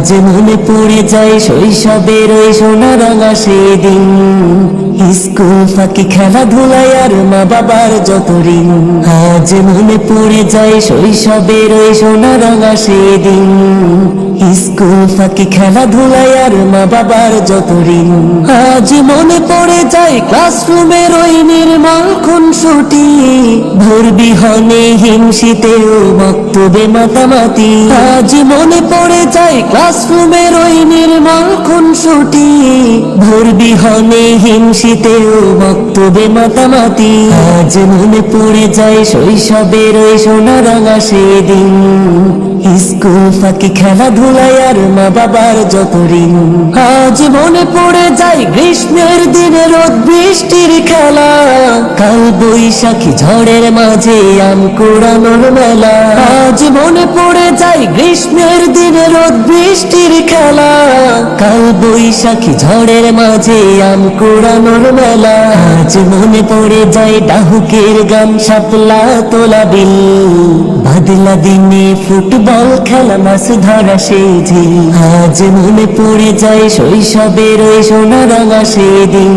আজ মনে পড়ে যায় শৈশবের ওই সোনা রঙা সেদিন। স্কুল ফাঁকি, খেলাধুলায় আর মা বাবার যত ঋণ। আজ মনে পড়ে যায় শৈশবের ওই সোনা রঙা সেদিন। স্কুল ফাঁকি, খেলাধুলায় আর মা বাবার যত ঋণ। আজ মনে পড়ে যায় ক্লাসরুমের ওই নির্মল খুনসুটি। ভোর বিহনে হিমশিতেও বক্তব্যে মাতামাতি। আজ মনে পড়ে যায় ক্লাসরুমের ওই নির্মল খুনসুটি। ভোর বিহনে হিমশিতেও বক্তব্যে মাতামাতি। আজ মনে পড়ে যায় শৈশবের ওই সোনা রাঙা সেদিন। স্কুল ফাঁকি খেলাধুলায় আর মা বাবার যত ঋণ আজ মনে পড়ে যায় গ্রীষ্মের দিনে রোদ বৃষ্টির খেলা। বৈশাখী ঝড়ের মাঝে আম কুড়ানোর মেলা। আজ মনে পড়ে যায় গ্রীষ্মের দিনে, রোদ বৃষ্টির খেলা। কাল বৈশাখী ঝড়ের মাঝে আম কুড়ানোর মেলা। আজ মনে পড়ে যায় ডাহুকের গান সাপলা তোলা বিল। বাদলা দিনে ফুটবল খেলা, মাছ ধরা সেই ঝিল আজ মনে পড়ে যায় শৈশবের ওই সোনা রাঙা সেদিন।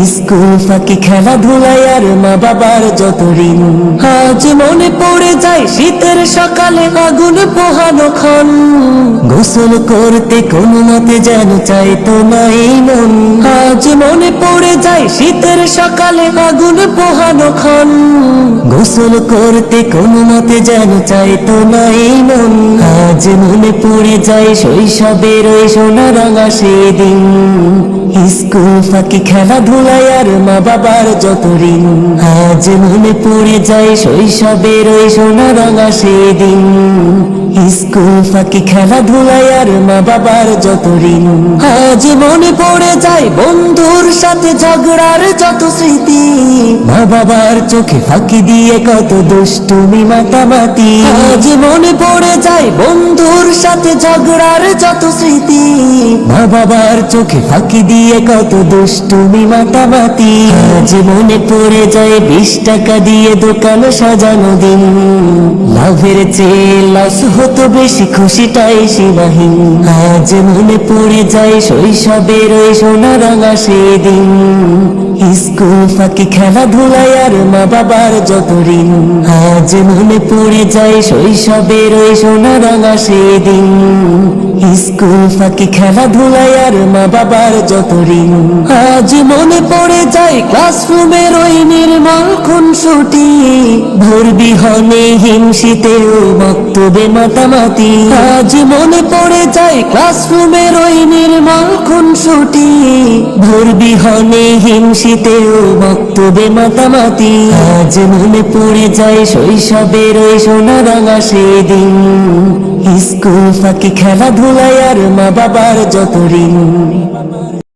স্কুল ফাঁকি খেলাধুলায় আর মা বাবার যত ঋণ। আজ মনে পড়ে যায় শীতের সকালে আগুন পোহানো ক্ষণ। গোসল করতে কোনো মতে যেন চাইতো না মন। আজ মনে পড়ে যায় শীতের সকালে আগুন পোহানো ক্ষণ। গোসল করতে কোনো মতে যেন চাইতো না মন। আজ মনে পড়ে যায় শৈশবের ওই সোনা রাঙা সেদিন। স্কুল ফাঁকি খেলাধুলায় আর মা বাবার যত ঋণ, আজ মনে পড়ে যায় শৈশবের ওই সোনা রাঙা সেদিন। স্কুল ফাঁকি খেলাধুলায় আর মা বাবার যত ঋণ, আজ মনে পড়ে যায় বন্ধুর সাথে ঝগড়ার যত স্মৃতি। মা বাবার চোখে ফাঁকি দিয়ে কত দুষ্টুমি মাতামাতি। আজ মনে পড়ে যায় বন্ধুর সাথে ঝগড়ার যত স্মৃতি। মা বাবার চোখে ফাঁকি দিয়ে কত দুষ্টুমি মাতামাতি। আজ মনে পড়ে যায় বিশ টাকা দিয়ে দোকান সাজানো দিন। লাভের চেয়ে লস হতো বেশি খুশিটাই সীমাহীন। আজ মনে পড়ে যায় শৈশবের ওই সোনা রাঙা সেদিন। স্কুল ফাঁকি, খেলাধুলায় আর মা বাবার যত ঋণ। আজ মনে পড়ে যায় শৈশবের ওই সোনা রাঙা সেদিন। স্কুল ফাঁকি, খেলাধুলায় আর মা বাবার যত ঋণ। আজ মনে পড়ে যায় ক্লাসরুমের ওই নির্মল খুনসুটি। ভোর বিহনে হিমশিতেও বক্তব্যে মাতামাতি। আজ মনে পড়ে যায় ক্লাসরুমের ওই নির্মল খুনসুটি। ভোর বিহনে হিমশিতেও বক্তব্যে মাতামাতি। আজ মনে পড়ে যায় শৈশবের ওই সোনা রাঙা সেদিন। স্কুল ফাঁকি খেলাধুলায় আর মা বাবার যত ঋণ।